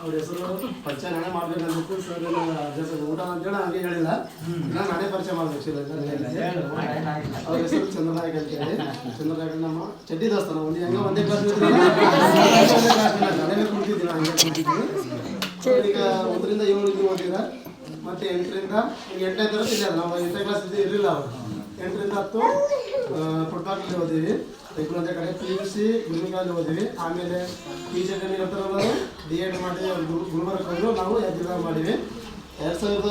ಅವ್ರ ಹೆಸರು ಪರಿಚಯ ನಾನೇ ಮಾಡ್ಬೇಕಂದಿತ್ತು ಸರ್ ಜೊತೆ ಊಟ ಅಂತೇಳಿ ಹಂಗೆ ಹೇಳಿಲ್ಲ ನಾನು ನಾನೇ ಪರಿಚಯ ಮಾಡಬೇಕು ಅವ್ರ ಹೆಸರು ಚಂದ್ರನಾಯಕ್ ಅಂತ ಹೇಳಿ ಚಂದ್ರನಾಯಕ್ ನಮ್ಮ ಚಡ್ಡಿ ದಾಸ್ತಾನ ಒಂದು ಒಂದೇ ಕ್ಲಾಸ್ ನಾನೇ ಕುಂತಿದ್ದೀನಿ ಈಗ ಒಂದರಿಂದ ಏಳರಿಗೆ ಓದಿದ ಮತ್ತೆ ಎಂಟರಿಂದ ಎಂಟನೇ ತರಗತಿ ಇಲ್ಲ ನಾವು ಎಂಟನೇ ಕ್ಲಾಸ್ ಇರಲಿಲ್ಲ ಅವರು ಎಂಟರಿಂದ ಹತ್ತು ಫುಟ್ಬಾಲ್ನಲ್ಲಿ ಓದಿವಿ ಒಂದೇ ಕಡೆ ಪಿ ಯು ಸಿ ಗುಲ್ಮಿಗಾಲಿ ಓದಿವಿ ಆಮೇಲೆ ಪಿ ಜಿ ಡಿ ಇರ್ತಾರಲ್ಲ ಡಿ ಎಡ್ ಮಾಡಿ ಗುಲ್ಬರ್ಗ್ ಹೋದ್ರು. ನಾವು ಎದ್ದಿಲ್ಲ ಮಾಡಿವಿ ಎರಡು ಸಾವಿರದ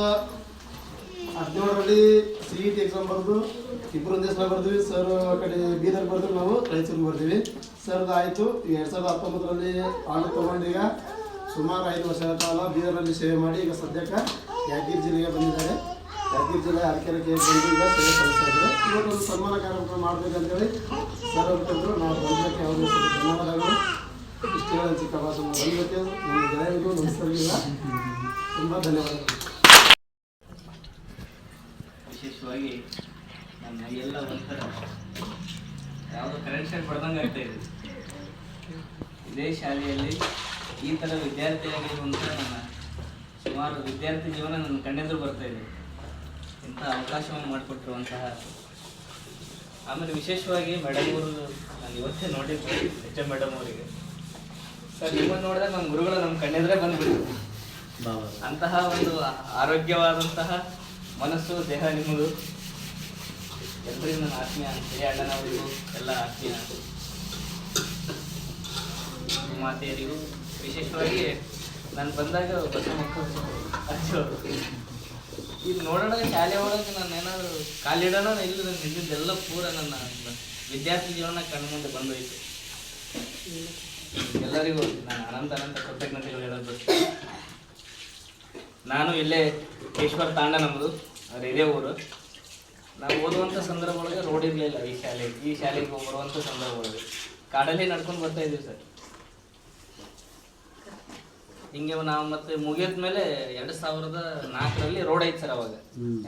ಹದಿನೇಳರಲ್ಲಿ ಸಿ ಇ ಟಿ ಎಕ್ಸಾಮ್ ಬರೆದು ಇಬ್ಬರು ಒಂದೇ ಸಲ ಬರ್ತೀವಿ ಸರ್ ಕಡೆ ಬೀದರ್ ಬರೆದು ನಾವು ರಾಯಚೂರಿಗೆ ಬರ್ತೀವಿ ಸರ್ದು ಆಯಿತು. ಎರಡು ಸಾವಿರದ ಹತ್ತೊಂಬತ್ತರಲ್ಲಿ ಆರ್ಡರ್ ತೊಗೊಂಡೀಗ ಸುಮಾರು ಐದು ವರ್ಷಗಳ ಕಾಲ ಬೀದರ್ನಲ್ಲಿ ಸೇವೆ ಮಾಡಿ ಈಗ ಸದ್ಯಕ್ಕೆ ಯಾದಗಿರಿ ಜಿಲ್ಲೆಗೆ ಬಂದಿದ್ದಾರೆ. ಯಾದಗಿರಿ ಜಿಲ್ಲೆ ಅರಕೆರೆ ಕೆ ಬಂದು ಈಗ ಸೇವೆ ಸಲ್ಲಿಸ್ತಾ ಇದ್ದಾರೆ. ಇವತ್ತು ಒಂದು ಸನ್ಮಾನ ಕಾರ್ಯಕ್ರಮ ಮಾಡಬೇಕಂತೇಳಿ ಸರ್ ಅಂತಂದ್ರು ನಾವು ಬಂದಕ್ಕೆ ಅವರು ಧನ್ಯವಾದಗಳು. ಇಷ್ಟು ಹೇಳಿ ಚಿಕ್ಕ ಭಾಷೆ ಬಂದಕ್ಕೆ ನಮ್ಮ ಗೆಳೆಯರಿಗೂ ನಮಸ್ಕರಿಸಿಲ್ಲ ತುಂಬ ಧನ್ಯವಾದಗಳು. ವಿಶೇಷವಾಗಿ ನನ್ನ ಎಲ್ಲ ಒಂಥರ ಯಾವುದೋ ಕರೆಂಟ್ ಶಾಕ್ ಬಡ್ದಂಗೆ ಆಗ್ತಾ ಇದೆ. ಇದೇ ಶಾಲೆಯಲ್ಲಿ ಈ ಥರ ವಿದ್ಯಾರ್ಥಿಯಾಗಿರುವಂಥ ನನ್ನ ಸುಮಾರು ವಿದ್ಯಾರ್ಥಿ ಜೀವನ ನನ್ನ ಕಣ್ಣೆದುರು ಬರ್ತಾ ಇದೆ. ಇಂಥ ಅವಕಾಶವನ್ನು ಮಾಡಿಕೊಟ್ಟಿರುವಂತಹ ಆಮೇಲೆ ವಿಶೇಷವಾಗಿ ಮೇಡಮ್ ಅವರು ನಾನು ಇವತ್ತೇ ನೋಡಿದ್ದೆ, ಎಚ್ ಎಂ ಮೇಡಮ್ ಅವರಿಗೆ. ಸರ್ ನಿಮ್ಮನ್ನು ನೋಡಿದ್ರೆ ನಮ್ಮ ಗುರುಗಳು ನಮ್ಮ ಕಣ್ಣೆದುರೇ ಬಂದ್ಬಿಡ್ತು. ಅಂತಹ ಒಂದು ಆರೋಗ್ಯವಾದಂತಹ ಮನಸ್ಸು, ದೇಹ ನಿಮ್ಮದು. ಎಲ್ಲರಿಗೂ ನನ್ನ ಆತ್ಮೀಯ ಹಿರಿಯ ಅಣ್ಣನವರಿಗೂ ಎಲ್ಲ ಆತ್ಮೀಯ ಮಾತೆಯರಿಗೂ ವಿಶೇಷವಾಗಿ ನಾನು ಬಂದಾಗ ಹೊಸ ಮಕ್ಕಳು ಇದು ನೋಡೋಣ, ಶಾಲೆ ಒಳಗೆ ನಾನು ಏನಾದರೂ ಕಾಲಿಡೋಣ ಇಲ್ಲ ನಾನು ಹಿಂದಿದ್ದೆಲ್ಲ ಪೂರ ನನ್ನ ವಿದ್ಯಾರ್ಥಿ ಜೀವನ ಕಣ್ಮುಂದೆ ಬಂದೋಯ್ತು. ಎಲ್ಲರಿಗೂ ನಾನು ಅನಂತ ಅನಂತ ಕೃತಜ್ಞತೆಗಳು ಹೇಳೋದು. ನಾನು ಇಲ್ಲೇ ಈಶ್ವರ ತಾಂಡ ನಮ್ಮದು, ಅವ್ರು ಇದೇ ಊರು. ನಾವು ಓದುವಂಥ ಸಂದರ್ಭ ಒಳಗೆ ರೋಡ್ ಇರಲಿಲ್ಲ ಈ ಶಾಲೆಗೆ. ಈ ಶಾಲೆಗೆ ಬರುವಂಥ ಸಂದರ್ಭ ಒಳಗೆ. ಕಾಡಲ್ಲಿ ನಡ್ಕೊಂಡು ಬರ್ತಾ ಇದ್ದೀವಿ ಸರ್. ಹಿಂಗೆ ನಾವು ಮತ್ತೆ ಮುಗಿದ ಮೇಲೆ ಎರಡ್ ಸಾವಿರದ ನಾಲ್ಕರಲ್ಲಿ ರೋಡ್ ಐತ್ ಸರ್ ಅವಾಗ.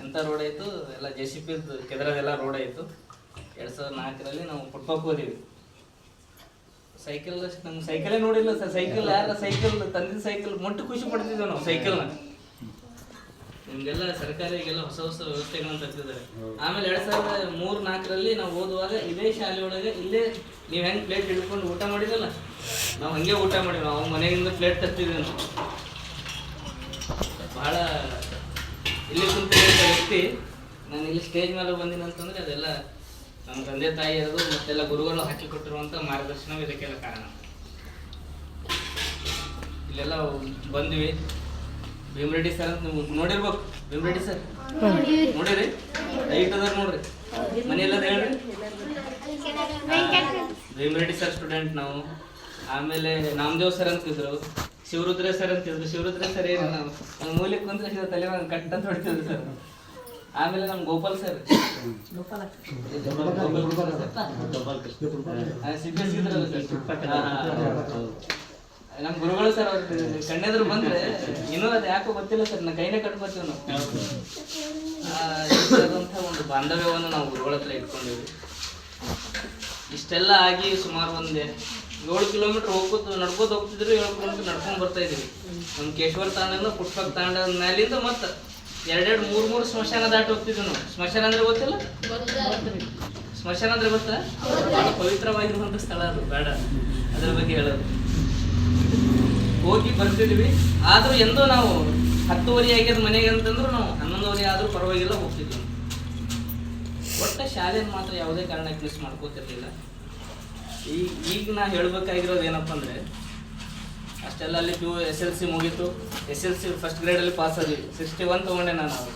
ಎಂತ ರೋಡ್ ಆಯ್ತು? ಎಲ್ಲ ಜೆ ಸಿ ಪಿ ಕೆದರದೆಲ್ಲ ರೋಡ್ ಆಯ್ತು. ಎರಡ್ ಸಾವಿರದ ನಾಲ್ಕರಲ್ಲಿ ನಾವು ಫುಟ್ಪಾಕ್ ಹೋದಿವಿ. ಸೈಕಲ್ ನಮ್ಗೆ ಸೈಕಲೇ ನೋಡಿಲ್ಲ ಸರ್. ಸೈಕಲ್ ಯಾರ ಸೈಕಲ್ ತಂದಿದ ಸೈಕಲ್ ಮೊಟ್ಟು ಖುಷಿ ಪಡ್ತಿದ್ವಿ ನಾವು ಸೈಕಲ್ನ ನಿಮ್ಗೆಲ್ಲ ಸರ್ಕಾರಿಗೆಲ್ಲ ಹೊಸ ಹೊಸ ವ್ಯವಸ್ಥೆಗಳನ್ನ ತರ್ತಿದ್ದಾರೆ. ಆಮೇಲೆ ಎರಡ್ ಸಾವಿರದ ಮೂರ್ ನಾಲ್ಕರಲ್ಲಿ ನಾವು ಓದುವಾಗ ಇದೇ ಶಾಲೆ ಒಳಗೆ ಇಲ್ಲೇ ನೀವ್ ಹೆಂಗ್ ಪ್ಲೇಟ್ ಹಿಡ್ಕೊಂಡು ಊಟ ಮಾಡಿದಲ್ಲ ನಾವು ಹಂಗೆ ಊಟ ಮಾಡಿವಿ ನಾವು ಮನೆಯಿಂದ ಪ್ಲೇಟ್ ತರ್ತಿದ್ವಿ ಬಹಳ ಇಲ್ಲಿ ಕುಂತ ವ್ಯಕ್ತಿ ನಾನು ಇಲ್ಲಿ ಸ್ಟೇಜ್ ಮೇಲೆ ಬಂದಿನ ಅಂತಂದ್ರೆ ಅದೆಲ್ಲ ನಮ್ಮ ತಂದೆ ತಾಯಿಯರದು ಮತ್ತೆಲ್ಲ ಗುರುಗಳು ಹಾಕಿ ಮಾರ್ಗದರ್ಶನವೇ ಇದಕ್ಕೆಲ್ಲ ಕಾರಣ. ಇಲ್ಲೆಲ್ಲ ಬಂದ್ವಿ. ಭೀಮರೆಡ್ಡಿ ಸರ್ ಅಂತ ನೀವು ನೋಡಿರ್ಬೇಕು? ಭೀಮರೆಡ್ಡಿ ಸರ್ ನೋಡಿರಿ? ಲೈಟ್ ಅದಾರ ನೋಡ್ರಿ. ಮನೆಯೆಲ್ಲದ ಹೇಳ್ರಿ. ಭೀಮರೆಡ್ಡಿ ಸರ್ ಸ್ಟೂಡೆಂಟ್ ನಾವು. ಆಮೇಲೆ ನಾಮದೇವ್ ಸರ್ ಅಂತಿದ್ರು ಶಿವರುದ್ರ ಸರ್ ಅಂತಿದ್ರು ಶಿವರುದ್ರ ಸರ್ ಏನು, ನಮ್ಮ ಮೂಲೆ ಕುಂದ್ರೆ ತಲೆ ಕಟ್ಟ ಕಟ್ ಅಂತ ಹೊಡಿತಿದ್ರು ಸರ್. ಆಮೇಲೆ ನಮ್ಮ ಗೋಪಾಲ್ ಸರ್. ಸಿದ್ಧಿಸಿದ್ರಲ್ಲ ಸರ್. ನಮ್ಮ ಗುರುಗಳು ಸರ್ ಅವ್ರ, ಕಣ್ಣೆದ್ರು ಬಂದ್ರೆ ಇನ್ನೂ ಅದು ಯಾಕೋ ಗೊತ್ತಿಲ್ಲ ಸರ್, ನಾ ಕೈನೇ ಕಟ್ಕೊತೀವಿ ನಾವು. ಒಂದು ಬಾಂಧವ್ಯವನ್ನು ನಾವು ಗುರುಗಳ ಹತ್ರ ಇಟ್ಕೊಂಡಿವಿ ಇಷ್ಟೆಲ್ಲ ಆಗಿ ಸುಮಾರು ಒಂದು ಏಳು ಕಿಲೋಮೀಟರ್ ಹೋಗ್ಕೋತ ನಡ್ಕೋತ ಹೋಗ್ತಿದ್ರು, ಏಳು ಕಿಲೋಮೀಟರ್ ನಡ್ಕೊಂಡು ಬರ್ತಾ ಇದ್ವಿ ನಮ್ಮ ಕೇಶವರ ತಾಂಡನ, ಪುಷ್ಪಕ್ ತಾಂಡದ ಮ್ಯಾಲಿಂದ ಮತ್ತೆ ಎರಡೆರಡು ಮೂರು ಮೂರು ಸ್ಮಶಾನ ದಾಟಿ ಹೋಗ್ತಿದ್ವಿ ನಾವು. ಸ್ಮಶಾನ ಅಂದ್ರೆ ಗೊತ್ತಿಲ್ಲ? ಸ್ಮಶಾನ ಅಂದ್ರೆ ಗೊತ್ತಾ? ಬಹಳ ಪವಿತ್ರವಾಗಿರುವಂಥ ಸ್ಥಳ ಅದು, ಬೇಡ. ಅದ್ರ ಬಗ್ಗೆ ಹೇಳೋದು. ಹೋಗಿ ಬರ್ತಿದ್ವಿ. ಆದ್ರೂ ಎಂದೂ ನಾವು ಹತ್ತುವರೆ ಆಗ್ಯದ ಮನೆಗೆ ಅಂತಂದ್ರು ನಾವು ಹನ್ನೊಂದುವರೆ ಆದ್ರೂ ಪರವಾಗಿಲ್ಲ ಹೋಗ್ತಿದ್ವಿ. ಒಟ್ಟ ಶಾಲೆಯನ್ನು ಮಾತ್ರ ಯಾವುದೇ ಕಾರಣಕ್ಕೆ ಮಿಸ್ ಮಾಡ್ಕೋತಿರ್ಲಿಲ್ಲ. ಈ ಈಗ ನಾ ಹೇಳ್ಬೇಕಾಗಿರೋದು ಏನಪ್ಪ ಅಂದರೆ ಅಷ್ಟೆಲ್ಲ ಅಲ್ಲಿ P U S L C ಮುಗೀತು ಎಸ್ ಎಲ್ ಸಿ ಫಸ್ಟ್ ಗ್ರೇಡಲ್ಲಿ ಪಾಸ್ ಆದ್ವಿ. ಸಿಕ್ಸ್ಟಿ ಒನ್ ತೊಗೊಂಡೆ ನಾನು ಅವಾಗ.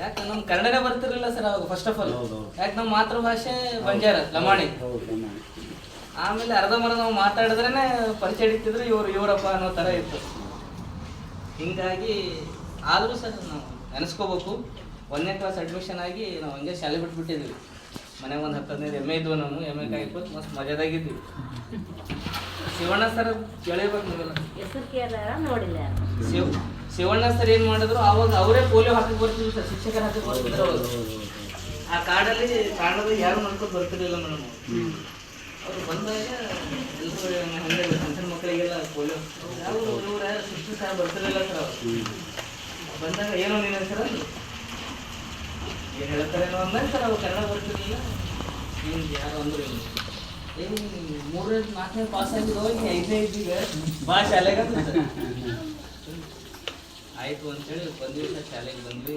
ಯಾಕೆ ನಮ್ಮ ಕನ್ನಡನೇ ಬರ್ತಿರಲಿಲ್ಲ ಸರ್ ಅವಾಗ ಫಸ್ಟ್ ಆಫ್ ಆಲ್ ಯಾಕೆ ನಮ್ಮ ಮಾತೃಭಾಷೆ ಬಂಜಾರ ಲಮಾಣಿ? ಆಮೇಲೆ ಅರ್ಧಂಬರ್ಧ ನಾವು ಮಾತಾಡಿದ್ರೇನೆ ಪರಿಚಯ ಹಿಡಿತಿದ್ರು ಇವರು ಇವರಪ್ಪ ಅನ್ನೋ ಥರ ಇತ್ತು. ಹಿಂಗಾಗಿ ಆದರೂ ಸರ್ ನಾವು ನೆನೆಸ್ಕೋಬೇಕು. ಒಂದನೇ ಕ್ಲಾಸ್ ಅಡ್ಮಿಷನ್ ಆಗಿ ನಾವು ಹಂಗೆ ಶಾಲೆ ಬಿಟ್ಬಿಟ್ಟಿದ್ವಿ. ಮನೆಗೆ ಒಂದು ಹತ್ತು ಹದಿನೈದು ಎಮ್ಮೆ ಇದ್ವು ನಾವು ಎಮ್ಮೆ ಕಾಯ್ಕೊತ್ ಮಸ್ತ್ ಮಜಾದಾಗಿದ್ವಿ. ಶಿವಣ್ಣ ಸರ್ ಕೇಳಬೇಕು ನೀವೆಲ್ಲ. ಹೆಸರು ಕೇಳ ನೋಡಿಲ್ಲ ಶಿವ ಶಿವಣ್ಣ ಸರ್ ಏನ್ ಮಾಡಿದ್ರು ಅವಾಗ ಅವರೇ ಪೋಲಿಯೋ ಹಾಕಿ ಬರ್ತಿದ್ರು ಸರ್ ಶಿಕ್ಷಕರು ಹಾಕಿ ಬರ್ತಿದ್ರು ಅವರು. ಆ ಕಾಡಲ್ಲಿ ಕಾರ್ಡಲ್ಲಿ ಯಾರು ಮಾಡ್ಕೊಂಡು ಬರ್ತಿರ್ಲಿಲ್ಲ ಮೇಡಮ್ ಅವ್ರು. ಬಂದಾಗ ಎಲ್ಲರೂ ಹಂಗೆ ಸಣ್ಣ ಮಕ್ಕಳಿಗೆಲ್ಲ ಪೋಲಿಯೋ ಯಾವ ಶಿಕ್ಷಕ ಬರ್ತಿರ್ಲಿಲ್ಲ ಸರ್ ಅವ್ರು. ಬಂದಾಗ ಏನೋ ನೀನು ಅಂದ್ರು. ಏನ್ ಹೇಳ್ತಾರೇನೋ ಅಂದ್ರೆ ಸರ್ ಅವ್ರು ಕನ್ನಡ ಬರ್ತಿರಲಿಲ್ಲ ಏನು ಯಾರು ಅಂದ್ರೆ ಇಲ್ಲ ಏ ಮೂರನೇ ನಾಲ್ಕನೇ ಪಾಸ್ ಆಗಿದ್ದು ಹೋಗಿ ಐದನೇ ಇದ್ದೀಗ ಭಾಳ ಶಾಲೆಗೆ ಆಯಿತು ಅಂತೇಳಿ ಬಂದ್ವಿ ಸರ್ ಶಾಲೆಗೆ ಬಂದ್ವಿ.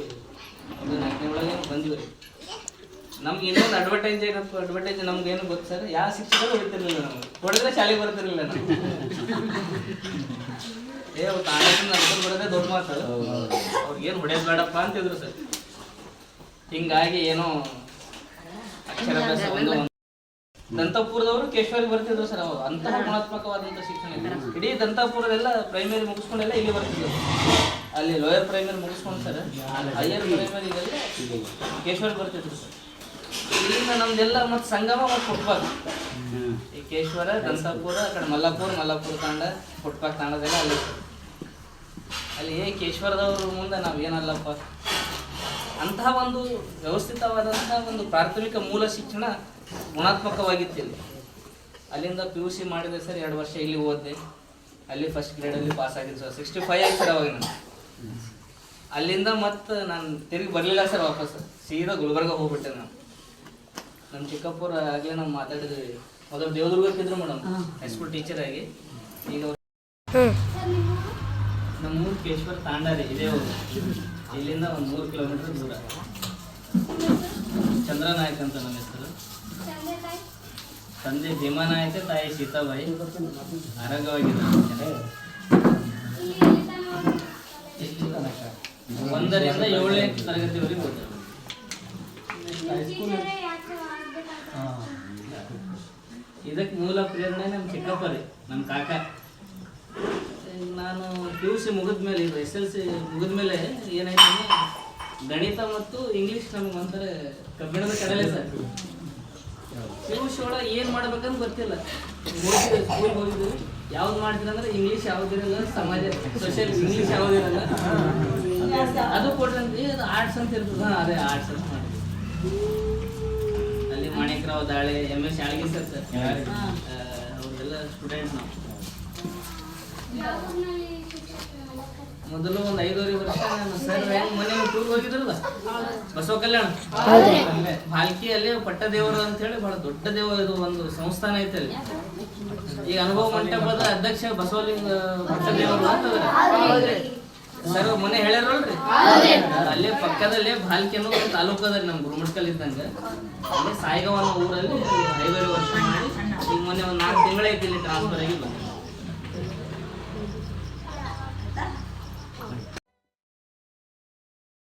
ಒಂದು ನಾಲ್ಕನೇ ಒಳಗೆ ಬಂದ್ವಿ. ರೀ ನಮ್ಗೆ ಇನ್ನೊಂದು ಅಡ್ವರ್ಟೈಸ್ ಏನಪ್ಪ ಅಡ್ವರ್ಟೈಸ್ ನಮ್ಗೆ ಏನು ಗೊತ್ತು ಸರ್? ಯಾವ ಶಿಕ್ಷಕರು ಹೊಡಿತಿರ್ಲಿಲ್ಲ ನಮ್ಗೆ. ಹೊಡೆದ್ರೆ ಶಾಲೆಗೆ ಬರ್ತಿರ್ಲಿಲ್ಲ ನಾವು ಏ ಅವ್ರು ತಾನೇ ನಡ್ಕೊಂಡು ಬರೋದೇ ದೊಡ್ಡ ಮಾತು ಅವ್ರಿಗೆ ಏನು ಹೊಡೆಯೋದು ಬೇಡಪ್ಪ ಅಂತಿದ್ರು ಸರ್. ಹಿಂಗಾಗಿ ಏನೋ ಅಕ್ಷರಾಭ್ಯಾಸ ಒಂದು ದಂತಪುರದವರು ಕೇಶವರಿಗೆ ಬರ್ತಿದ್ರು ಸರ್ ಅವರು. ಅಂತಹ ಗುಣಾತ್ಮಕವಾದಂಥ ಶಿಕ್ಷಣ ಇದೆ. ಇಡೀ ದಂತಾಪುರದೆಲ್ಲ ಪ್ರೈಮರಿ ಮುಗಿಸ್ಕೊಂಡೆಲ್ಲ ಇಲ್ಲಿ ಬರ್ತಿದ್ರು. ಅಲ್ಲಿ ಲೋಯರ್ ಪ್ರೈಮರಿ ಮುಗಿಸ್ಕೊಂಡು ಸರ್ ಹೈಯರ್ ಪ್ರೈಮರಿ ಕೇಶವರಿಗೆ ಕೇಶವರ್ ಬರ್ತಿದ್ರು ಸರ್. ಇಲ್ಲಿಂದ ನಮ್ದೆಲ್ಲ ಮತ್ತೆ ಸಂಗಮ ಮತ್ತು ಫುಟ್ಬಾಲ್ ಈ ಕೇಶ್ವರ ದಂತಾಪುರ ಆ ಕಡೆ ಮಲ್ಲಾಪುರ ಮಲ್ಲಾಪುರ ತಾಂಡ ಫುಟ್ಪಾತ್ ತಾಂಡದೆಲ್ಲ ಅಲ್ಲಿ. ಅಲ್ಲಿ ಏ ಕೇಶ್ವರದವ್ರ ಮುಂದೆ ನಾವು ಏನಲ್ಲಪ್ಪ? ಅಂತಹ ಒಂದು ವ್ಯವಸ್ಥಿತವಾದಂತಹ ಒಂದು ಪ್ರಾಥಮಿಕ ಮೂಲ ಶಿಕ್ಷಣ ಗುಣಾತ್ಮಕವಾಗಿತ್ತಿಲ್ಲ. ಅಲ್ಲಿಂದ ಪಿ ಯು ಸಿ ಮಾಡಿದೆ ಸರ್ ಎರಡು ವರ್ಷ ಇಲ್ಲಿ ಓದಿದೆ. ಅಲ್ಲಿ ಫಸ್ಟ್ ಗ್ರೇಡಲ್ಲಿ ಪಾಸ್ ಆಗಿದೆ ಸರ್ ಸಿಕ್ಸ್ಟಿ ಫೈವ್ ಆಯ್ತು ಸರ್ ಅವಾಗ ನಾನು. ಅಲ್ಲಿಂದ ಮತ್ತೆ ನಾನು ತಿರುಗಿ ಬರಲಿಲ್ಲ ಸರ್ ವಾಪಸ್. ಸೀದಾ ಗುಲ್ಬರ್ಗ ಹೋಗ್ಬಿಟ್ಟೆ ನಾನು. ನಮ್ಮ ಚಿಕ್ಕಪ್ಪರ ಆಗಲೇ ನಾವು ಮಾತಾಡಿದ್ವಿ. ಮೊದಲು ದೇವದುರ್ಗಕ್ಕಿದ್ರು ಮೇಡಮ್ ಹೈಸ್ಕೂಲ್ ಟೀಚರ್ ಆಗಿ. ಈಗ ನಮ್ಮೂರು ಕೇಶ್ವರ ತಾಂಡಾರಿ, ಇದೆ ಊರು. ಇಲ್ಲಿಂದ ಒಂದು ಮೂರು ಕಿಲೋಮೀಟರ್ ದೂರ. ಚಂದ್ರನಾಯಕ್ ಅಂತ ನಮ್ಮ ಹೆಸರು. ತಂದೆ ಭೀಮಾನಾಯಕ, ತಾಯಿ ಸೀತಾಬಾಯಿ. ಆರೋಗ್ಯವಾಗಿದ್ದಾರೆ ಒಂದರಿಂದ ಏಳನೇ ತರಗತಿವರೆಗೆ ಓದಿದ್ರು ಇದಕ್ಕೆ ಮೂಲ ಪ್ರೇರಣೆ ನಮ್ಮ ಚಿಕ್ಕಪ್ಪ ರೀ ನಮ್ಮ ಕಾಕ. ನಾನು ಪಿ ಯು ಸಿ ಮುಗಿದ್ಮೇಲೆ, ಇದು ಎಸ್ ಎಲ್ ಸಿ ಮುಗಿದ್ಮೇಲೆ ಏನಾಯ್ತು ಅಂದ್ರೆ, ಗಣಿತ ಮತ್ತು ಇಂಗ್ಲೀಷ್ ನಮ್ಗೆ ಒಂಥರ ಕಬ್ಬಿಣದ ಕಡಲೆ ಸರ್ ಪಿ ಯು ಸಿ ಒಳಗೆ ಏನು ಮಾಡ್ಬೇಕಂತ ಗೊತ್ತಿಲ್ಲ. ಹೋಗಿದ್ವಿ ಸ್ಕೂಲ್ಗೆ ಹೋಗಿದ್ವಿ ಯಾವ್ದು ಮಾಡ್ತೀರ ಅಂದ್ರೆ ಇಂಗ್ಲೀಷ್ ಯಾವುದಿರಲ್ಲ ಸಮಾಜ ಸೋಷಿಯಲ್ ಇಂಗ್ಲೀಷ್ ಯಾವುದಿರಲ್ಲ ಅದು ಕೊಟ್ರಂತ ಅದು ಆರ್ಟ್ಸ್ ಅಂತ ಇರ್ತದ. ಅದೇ ಆರ್ಟ್ಸ್ ಅಂತ ಮಾಡಿದ್ವಿ. ಅಲ್ಲಿ Manikrao Dale M S Shalgi sir sir ಅವ್ರದೆಲ್ಲ student ನಾವು. ಮೊದಲು ಒಂದು ಐದೂವರೆ ವರ್ಷ ನಾನು ಸರ್ ಮನೆ ಟೂರ್ ಹೋಗಿದ್ರಲ್ಲ? ಬಸವ ಕಲ್ಯಾಣ. ಅಲ್ಲೇ ಭಾಲ್ಕಿಯಲ್ಲಿ ಪಟ್ಟದೇವರು ಅಂತ ಹೇಳಿ ಬಹಳ ದೊಡ್ಡ ದೇವ ಇದು ಒಂದು ಸಂಸ್ಥಾನ ಐತೆ ಅಲ್ಲಿ. ಈಗ ಅನುಭವ ಮಂಟಪದ ಅಧ್ಯಕ್ಷ ಬಸವಲಿಂಗ ಪಟ್ಟದೇವರು ಅಂತ ಸರ್ ಮನೆ ಹೇಳ್ಯಾರಲ್ರಿ? ಅಲ್ಲೇ ಪಕ್ಕದಲ್ಲೇ ಭಾಲ್ಕಿ ಅನ್ನೋ ಒಂದು ತಾಲೂಕು ಅದ ನಮ್ಮ ಗುರುಮಟ್ಕಲ್ ಇದ್ದಂಗ. ಅಲ್ಲೇ ಸಾಯಿಗಾವ ಅನ್ನೋ ಊರಲ್ಲಿ ಐದೂವರೆ ವರ್ಷ ಮಾಡಿ ಈಗ ಮೊನ್ನೆ ಒಂದು ನಾಲ್ಕು ತಿಂಗಳೈತಿ ಇಲ್ಲಿ ಟ್ರಾನ್ಸ್ಫರ್ ಆಗಿ ಬಂದೆ